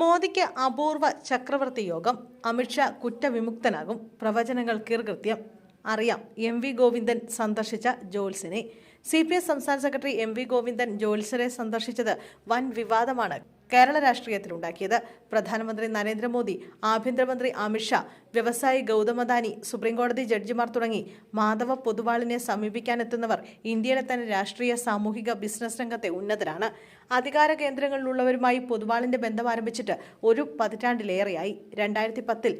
മോദിക്ക് അപൂർവ ചക്രവർത്തി യോഗം അമിത്ഷാ കുറ്റവിമുക്തനാകും പ്രവചനങ്ങൾ കീർകൃത്യം. അറിയാം എം വി ഗോവിന്ദൻ സന്ദർശിച്ച ജോൽസിനെ സി പി എസ് സംസ്ഥാന സെക്രട്ടറി എം വി ഗോവിന്ദൻ ജോൽസരെ സന്ദർശിച്ചത് വൻ വിവാദമാണ് കേരള രാഷ്ട്രീയത്തിലുണ്ടാക്കിയത് പ്രധാനമന്ത്രി നരേന്ദ്രമോദി ആഭ്യന്തരമന്ത്രി അമിത്ഷാ വ്യവസായി ഗൗതമദാനി സുപ്രീംകോടതി ജഡ്ജിമാർ തുടങ്ങി മാധവ പൊതുവാളിനെ സമീപിക്കാനെത്തുന്നവർ ഇന്ത്യയിലെ തന്നെ രാഷ്ട്രീയ സാമൂഹിക ബിസിനസ് രംഗത്തെ ഉന്നതരാണ്. അധികാര കേന്ദ്രങ്ങളിലുള്ളവരുമായി പൊതുവാളിന്റെ ബന്ധം ആരംഭിച്ചിട്ട് ഒരു പതിറ്റാണ്ടിലേറെയായി. രണ്ടായിരത്തി പത്തിൽ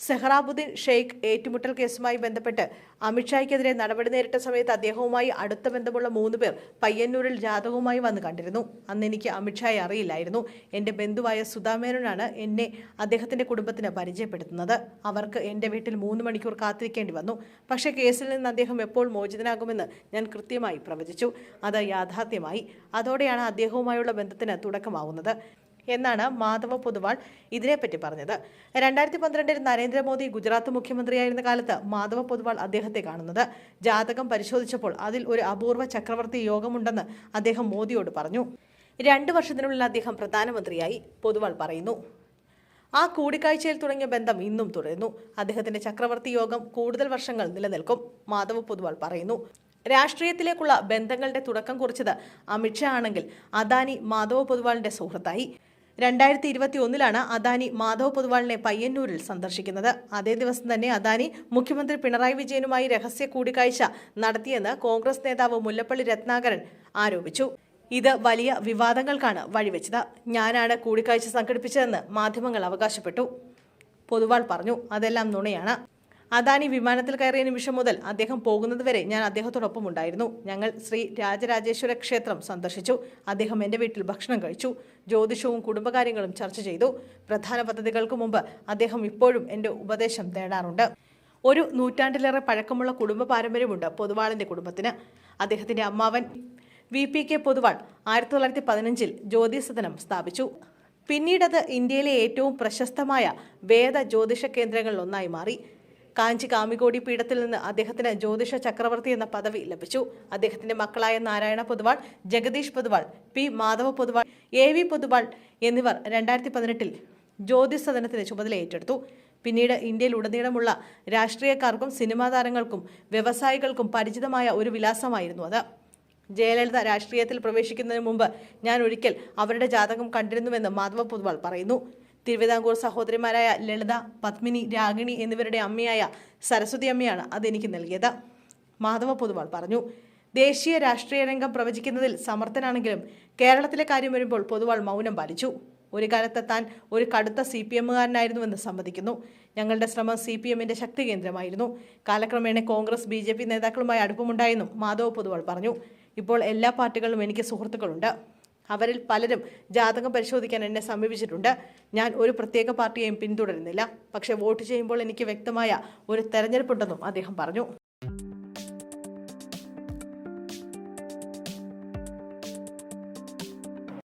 സെഹ്റാബുദ്ദീൻ ഷെയ്ഖ് ഏറ്റുമുട്ടൽ കേസുമായി ബന്ധപ്പെട്ട് അമിത്ഷായ്ക്കെതിരെ നടപടി നേരിട്ട സമയത്ത് അദ്ദേഹവുമായി അടുത്ത ബന്ധമുള്ള മൂന്ന് പേർ പയ്യന്നൂരിൽ ജാതകവുമായി വന്ന് കണ്ടിരുന്നു. അന്ന് എനിക്ക് അമിത്ഷായെ അറിയില്ലായിരുന്നു. എന്റെ ബന്ധുവായ സുധാമേനോനാണ് എന്നെ അദ്ദേഹത്തിന്റെ കുടുംബത്തിന് പരിചയപ്പെടുത്തുന്നത്. അവർക്ക് എന്റെ വീട്ടിൽ മൂന്ന് മണിക്കൂർ കാത്തിരിക്കേണ്ടി വന്നു. പക്ഷേ കേസിൽ നിന്ന് അദ്ദേഹം എപ്പോൾ മോചിതനാകുമെന്ന് ഞാൻ കൃത്യമായി പ്രവചിച്ചു. അത് യാഥാർത്ഥ്യമായി. അതോടെയാണ് അദ്ദേഹവുമായുള്ള ബന്ധത്തിന് തുടക്കമാവുന്നത്. എന്നാണ് മാധവ പൊതുവാൾ ഇതിനെപ്പറ്റി പറഞ്ഞത്. രണ്ടായിരത്തി പന്ത്രണ്ടിൽ നരേന്ദ്രമോദി ഗുജറാത്ത് മുഖ്യമന്ത്രിയായിരുന്ന കാലത്ത് മാധവ പൊതുവാൾ അദ്ദേഹത്തെ കാണുന്നത്. ജാതകം പരിശോധിച്ചപ്പോൾ അതിൽ ഒരു അപൂർവ ചക്രവർത്തി യോഗമുണ്ടെന്ന് അദ്ദേഹം മോദിയോട് പറഞ്ഞു. രണ്ടു വർഷത്തിനുള്ളിൽ അദ്ദേഹം പ്രധാനമന്ത്രിയായി പൊതുവാൾ പറയുന്നു. ആ കൂടിക്കാഴ്ചയിൽ തുടങ്ങിയ ബന്ധം ഇന്നും തുടരുന്നു. അദ്ദേഹത്തിന്റെ ചക്രവർത്തി യോഗം കൂടുതൽ വർഷങ്ങൾ നിലനിൽക്കും മാധവ പൊതുവാൾ പറയുന്നു. രാഷ്ട്രീയത്തിലേക്കുള്ള ബന്ധങ്ങളുടെ തുടക്കം കുറിച്ചത് അമിത്ഷാ ആണെങ്കിൽ അദാനി മാധവ പൊതുവാളിന്റെ സുഹൃത്തായി. രണ്ടായിരത്തി ഇരുപത്തി ഒന്നിലാണ് അദാനി മാധവ് പൊതുവാളിനെ പയ്യന്നൂരിൽ സന്ദർശിക്കുന്നത്. അതേ ദിവസം തന്നെ അദാനി മുഖ്യമന്ത്രി പിണറായി വിജയനുമായി രഹസ്യ കൂടിക്കാഴ്ച നടത്തിയെന്ന് കോൺഗ്രസ് നേതാവ് മുല്ലപ്പള്ളി രത്നാകരൻ ആരോപിച്ചു. ഇത് വലിയ വിവാദങ്ങൾക്കാണ് വഴിവെച്ചത്. ഞാനാണ് കൂടിക്കാഴ്ച സംഘടിപ്പിച്ചതെന്ന് മാധ്യമങ്ങൾ അവകാശപ്പെട്ടു. പൊതുവാൾ പറഞ്ഞു അതെല്ലാം നുണയാണ്. അദാനി വിമാനത്തിൽ കയറിയ നിമിഷം മുതൽ അദ്ദേഹം പോകുന്നതുവരെ ഞാൻ അദ്ദേഹത്തോടൊപ്പം ഉണ്ടായിരുന്നു. ഞങ്ങൾ ശ്രീ രാജരാജേശ്വര ക്ഷേത്രം സന്ദർശിച്ചു. അദ്ദേഹം എന്റെ വീട്ടിൽ ഭക്ഷണം കഴിച്ചു. ജ്യോതിഷവും കുടുംബകാര്യങ്ങളും ചർച്ച ചെയ്തു. പ്രധാന പദ്ധതികൾക്ക് മുമ്പ് അദ്ദേഹം ഇപ്പോഴും എന്റെ ഉപദേശം തേടാറുണ്ട്. ഒരു നൂറ്റാണ്ടിലേറെ പഴക്കമുള്ള കുടുംബ പാരമ്പര്യമുണ്ട് പൊതുവാളിന്റെ കുടുംബത്തിന്. അദ്ദേഹത്തിന്റെ അമ്മാവൻ വി. പി. കെ. പൊതുവാൾ ആയിരത്തി തൊള്ളായിരത്തി പതിനഞ്ചിൽ ജ്യോതിസദനം സ്ഥാപിച്ചു. പിന്നീടത് ഇന്ത്യയിലെ ഏറ്റവും പ്രശസ്തമായ വേദ ജ്യോതിഷ കേന്ദ്രങ്ങളിലൊന്നായി മാറി. കാഞ്ചി കാമികോടി പീഠത്തിൽ നിന്ന് അദ്ദേഹത്തിന് ജ്യോതിഷ ചക്രവർത്തി എന്ന പദവി ലഭിച്ചു. അദ്ദേഹത്തിന്റെ മക്കളായ Narayana Poduval Jagadish Poduval P Madhava Poduval A V Poduval എന്നിവർ രണ്ടായിരത്തി പതിനെട്ടിൽ ജ്യോതിഷ സദനത്തിന് ചുമതല ഏറ്റെടുത്തു. പിന്നീട് ഇന്ത്യയിൽ ഉടനീളമുള്ള രാഷ്ട്രീയക്കാർക്കും സിനിമാ താരങ്ങൾക്കും വ്യവസായികൾക്കും പരിചിതമായ ഒരു വിലാസമായിരുന്നു അത്. ജയലളിത രാഷ്ട്രീയത്തിൽ പ്രവേശിക്കുന്നതിന് മുമ്പ് ഞാൻ ഒരിക്കൽ അവരുടെ ജാതകം കണ്ടിരുന്നുവെന്ന് മാധവ പൊതുവാൾ പറയുന്നു. തിരുവിതാംകൂർ സഹോദരിമാരായ ലളിത പത്മിനി രാഗിണി എന്നിവരുടെ അമ്മയായ സരസ്വതി അമ്മയാണ് അതെനിക്ക് നൽകിയത്. മാധവ പൊതുവാൾ പറഞ്ഞു ദേശീയ രാഷ്ട്രീയ രംഗം പ്രവചിക്കുന്നതിൽ സമർത്ഥനാണെങ്കിലും കേരളത്തിലെ കാര്യം വരുമ്പോൾ പൊതുവാൾ മൗനം പാലിച്ചു. ഒരു കാലത്ത് താൻ ഒരു കടുത്ത സി പി എമ്മുകാരനായിരുന്നുവെന്ന് സമ്മതിക്കുന്നു. ഞങ്ങളുടെ ശ്രമം സി പി എമ്മിന്റെ ശക്തി കേന്ദ്രമായിരുന്നു. കാലക്രമേണ കോൺഗ്രസ് ബി ജെ പി നേതാക്കളുമായി അടുപ്പമുണ്ടായെന്നും മാധവ് പൊതുവാൾ പറഞ്ഞു. ഇപ്പോൾ എല്ലാ പാർട്ടികളിലും എനിക്ക് സുഹൃത്തുക്കളുണ്ട്. അവരിൽ പലരും ജാതകം പരിശോധിക്കാൻ എന്നെ സമീപിച്ചിട്ടുണ്ട്. ഞാൻ ഒരു പ്രത്യേക പാർട്ടിയെയും പിന്തുടരുന്നില്ല. പക്ഷേ വോട്ട് ചെയ്യുമ്പോൾ എനിക്ക് വ്യക്തമായ ഒരു തെരഞ്ഞെടുപ്പുണ്ടെന്നും അദ്ദേഹം പറഞ്ഞു.